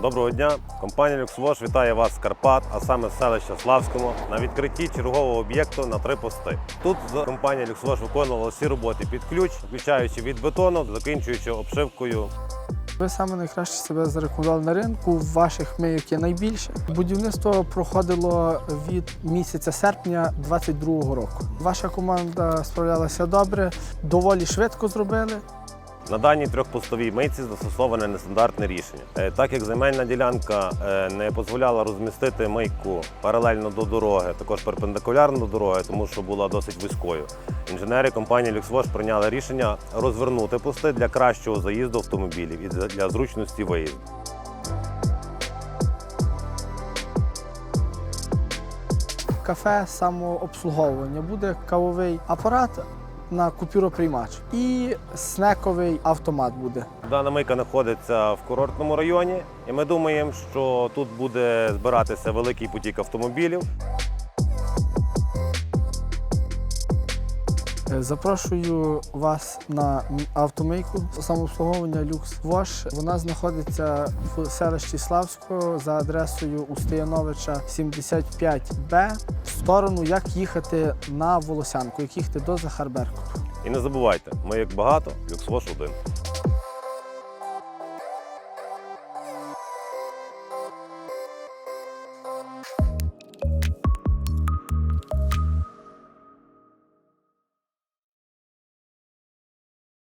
Доброго дня! Компанія «Люксвош» вітає вас з Карпат, а саме з селища Славському, на відкритті чергового об'єкту на три пости. Тут компанія «Люксвош» виконувала всі роботи під ключ, включаючи від бетону, закінчуючи обшивкою. Ви саме найкраще себе зарекомендували на ринку. Ваших мийок є найбільше. Будівництво проходило від місяця серпня 22-го року. Ваша команда справлялася добре, доволі швидко зробили. На даній трьохпостовій мийці застосоване нестандартне рішення. Е, Так як земельна ділянка е, не дозволяла розмістити мийку паралельно до дороги, також перпендикулярно до дороги, тому що була досить вузькою. Інженери компанії «Люксвош» прийняли рішення розвернути пости для кращого заїзду автомобілів і для- для зручності виїзду. Кафе самообслуговування буде кавовий апарат на купюроприймач і снековий автомат буде. Дана мийка знаходиться в курортному районі, і ми думаємо, що тут буде збиратися великий потік автомобілів. Запрошую вас на автомийку самообслуговування Люкс Вош. Вона знаходиться в селищі Славського за адресою Устояновича 75Б в сторону, як їхати на Волосянку, як їхати до Захарберку. І не забувайте, ми як багато, люксвош один.